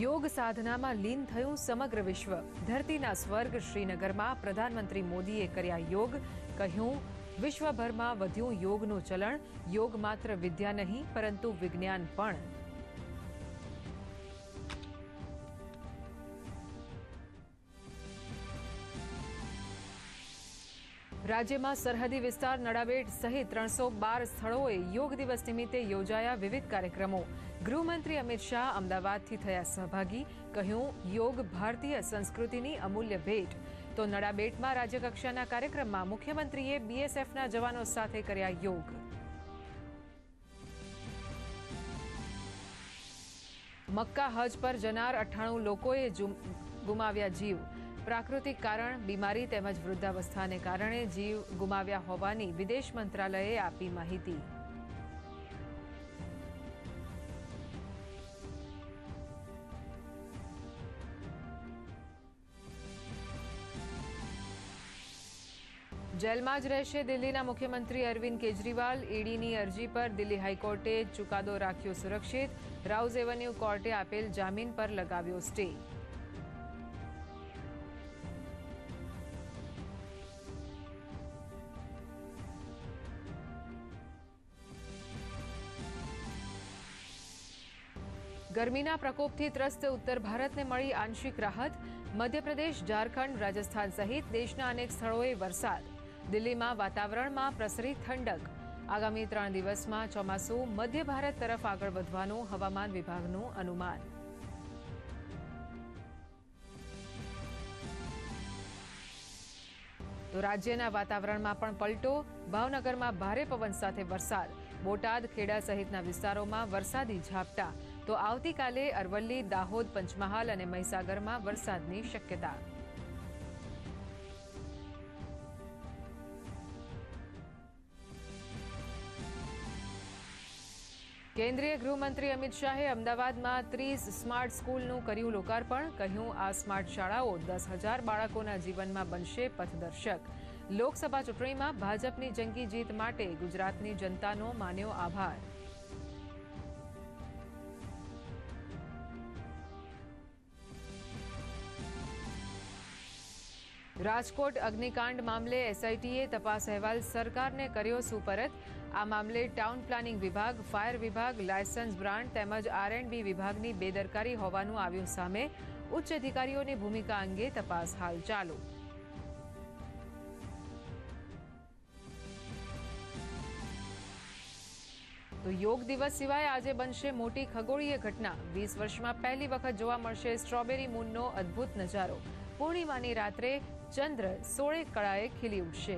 યોગ સાધનામાં લીન થયું સમગ્ર વિશ્વ. ધરતીના સ્વર્ગ શ્રીનગરમાં પ્રધાનમંત્રી મોદીએ કર્યા યોગ. કહ્યું, વિશ્વભરમાં વધ્યું યોગનું ચલણ. યોગ માત્ર વિદ્યા નહીં, પરંતુ વિજ્ઞાન પણ. રાજ્યમાં સરહદી વિસ્તાર નડાબેટ સહિત ત્રણસો બાર સ્થળોએ યોગ દિવસ નિમિત્તે યોજાયા વિવિધ કાર્યક્રમો. ગૃહમંત્રી અમિત શાહ અમદાવાદથી થયા સહભાગી, કહ્યું, યોગ ભારતીય સંસ્કૃતિની અમૂલ્ય ભેટ. તો નડાબેટમાં રાજ્યકક્ષાના કાર્યક્રમમાં મુખ્યમંત્રીએ બીએસએફના જવાનો સાથે કર્યા યોગ. મક્કા હજ પર જનાર અઠ્ઠાણું લોકોએ ગુમાવ્યા જીવ. પ્રાકૃતિક કારણ, બીમારી તેમજ વૃદ્ધાવસ્થાને કારણે જીવ ગુમાવ્યા હોવાની વિદેશ મંત્રાલયે આપી માહિતી. જેલમાં જ રહેશે દિલ્હીના મુખ્યમંત્રી અરવિંદ કેજરીવાલ. ઈડીની અરજી પર દિલ્હી હાઈકોર્ટે ચુકાદો રાખ્યો સુરક્ષિત. રાઉઝ એવન્યુ કોર્ટે આપેલ જામીન પર લગાવ્યો સ્ટે. ગરમીના પ્રકોપથી ત્રસ્ત ઉત્તર ભારતને મળી આંશિક રાહત. મધ્યપ્રદેશ, ઝારખંડ, રાજસ્થાન સહિત દેશના અનેક સ્થળોએ વરસાદ. દિલ્હીમાં વાતાવરણમાં પ્રસરી ઠંડક. આગામી ત્રણ દિવસમાં ચોમાસું મધ્ય ભારત તરફ આગળ વધવાનું હવામાન વિભાગનું અનુમાન. તો રાજ્યના વાતાવરણમાં પણ પલટો. ભાવનગરમાં ભારે પવન સાથે વરસાદ. બોટાદ, ખેડા સહિતના વિસ્તારોમાં વરસાદી ઝાપટા. તો આવતીકાલે અરવલ્લી, દાહોદ, પંચમહાલ અને મહીસાગરમાં વરસાદની શક્યતા. કેન્દ્રીય ગૃહમંત્રી અમિત શાહે અમદાવાદમાં ત્રીસ સ્માર્ટ સ્કૂલનું કર્યું લોકાર્પણ. કહ્યું, આ સ્માર્ટ શાળાઓ દસ હજાર બાળકોના જીવનમાં બનશે પથદર્શક. લોકસભા ચૂંટણીમાં ભાજપની જંગી જીત માટે ગુજરાતની જનતાનો માન્યો આભાર. રાજકોટ અગ્નિકાંડ મામલે એસઆઈટીએ તપાસ અહેવાલ સરકારને કર્યો સુપરત. આ મામલે ટાઉન પ્લાનિંગ વિભાગ, ફાયર વિભાગ, લાયસન્સ બ્રાન્ડ તેમજ આર વિભાગની બેદરકારી હોવાનું આવ્યું સામે ઉચ્ચ અધિકારીઓની ભૂમિકા અંગે તપાસ હાલ ચાલુ. તો યોગ દિવસ સિવાય આજે બનશે મોટી ખગોળીય ઘટના. વીસ વર્ષમાં પહેલી વખત જોવા મળશે સ્ટ્રોબેરી મૂનનો અદ્ભુત નજારો. પૂર્ણિમાની રાત્રે ચંદ્ર સોળે કળાએ ખીલી ઉઠશે.